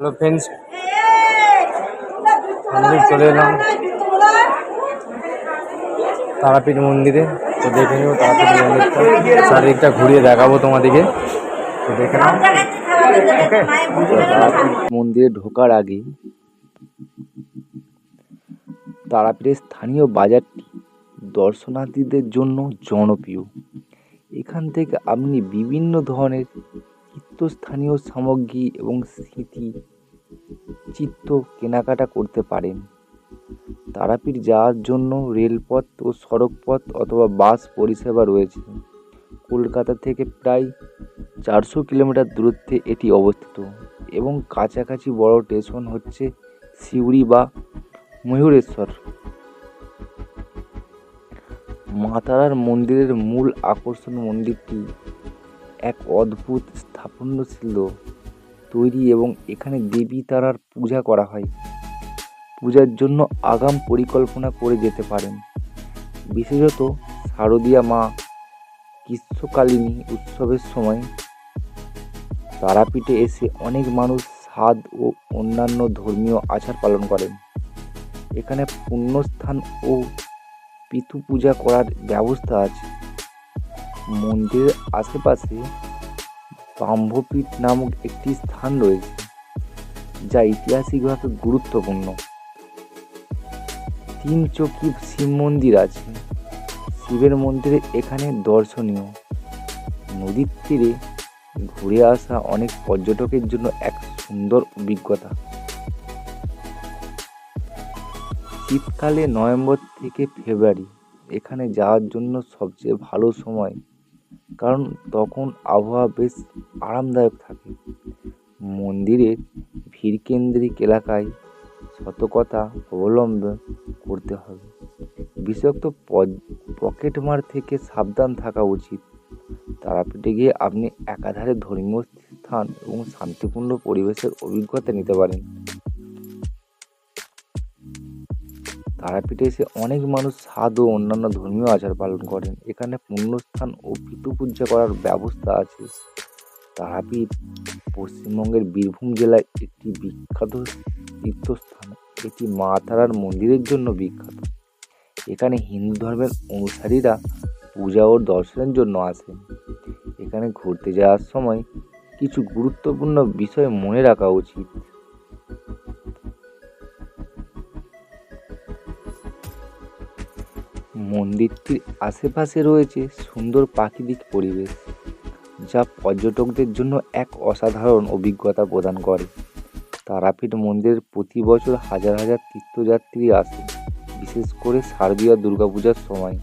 Hello friends মন্দির চলে এলাম। তারাপীঠ মন্দিরে তো দেখে নেব তারাপীঠ মন্দিরটা। চারিদিকটা ঘুরিয়ে দেখাবো তোমাদেরকে। তো দেখে নাও। মন্দিরে ঢোকার আগে তারাপীঠের স্থানীয় বাজারটি দর্শনার্থীদের জন্য জনপ্রিয়। এখান থেকে আপনি বিভিন্ন ধরনের চিত্তস্থানীয় সামগ্রী এবং স্মৃতি চিত্র কেনাকাটা করতে পারেন। তারাপীঠ যাওয়ার জন্য রেলপথ ও সড়কপথ অথবা বাস পরিষেবা রয়েছে। কলকাতা থেকে প্রায় চারশো কিলোমিটার দূরত্বে এটি অবস্থিত এবং কাছাকাছি বড় স্টেশন হচ্ছে সিউড়ি বা ময়ূরেশ্বর। মা তারার মন্দিরের মূল আকর্ষণ মন্দিরটি এক অদ্ভুত স্থাপত্যশীল তৈরি এবং এখানে দেবী তারার পূজা করা হয়। পূজার জন্য আগাম পরিকল্পনা করে যেতে পারেন। বিশেষত শারদীয়া মা গ্রীষ্মকালীন উৎসবের সময়। তারাপীঠে এসে অনেক মানুষ স্বাদ ও অন্যান্য ধর্মীয় আচার পালন করেন। এখানে পুণ্যস্থান ও পিতু পূজা করার ব্যবস্থা আছে। মন্দিরের আশেপাশে ব্রাহ্মপীঠ নামক একটি স্থান রয়েছে, যা ঐতিহাসিকভাবে গুরুত্বপূর্ণ। তিন চকি শিব মন্দির আছে। শিবের মন্দিরে এখানে দর্শনীয়। নদীর তীরে ঘুরে আসা অনেক পর্যটকের জন্য এক সুন্দর অভিজ্ঞতা। শীতকালে নভেম্বর থেকে ফেব্রুয়ারি এখানে যাওয়ার জন্য সবচেয়ে ভালো সময় কারণ তখন আবহাওয়া বেশ আরামদায়ক থাকে। মন্দিরের ভিড়কেন্দ্রিক এলাকায় সতর্কতা অবলম্বন করতে হবে। বিষাক্ত পকেটমার থেকে সাবধান থাকা উচিত। তারাপীঠে গিয়ে আপনি একাধারে ধর্মীয় স্থান এবং শান্তিপূর্ণ পরিবেশের অভিজ্ঞতা নিতে পারেন। তারাপীঠে এসে অনেক মানুষ স্বাদ ও অন্যান্য ধর্মীয় আচার পালন করেন। এখানে পুণ্যস্থান ও পূজা করার ব্যবস্থা আছে। তারাপীঠ পশ্চিমবঙ্গের বীরভূম জেলায় একটি বিখ্যাত তীর্থস্থান। এটি মা তারার মন্দিরের জন্য বিখ্যাত। এখানে হিন্দু ধর্মের অনুসারীরা পূজা ও দর্শনের জন্য আসেন এখানে ঘুরতে যাওয়ার সময় কিছু গুরুত্বপূর্ণ বিষয় মনে রাখা উচিত। মন্দিরটির আশেপাশে রয়েছে সুন্দর প্রাকৃতিক পরিবেশ, যা পর্যটকদের জন্য এক অসাধারণ অভিজ্ঞতা প্রদান করে। তারাপীঠ মন্দিরের প্রতি বছর হাজার হাজার তীর্থযাত্রী আসে, বিশেষ করে শারদীয়া দুর্গাপূজার সময়।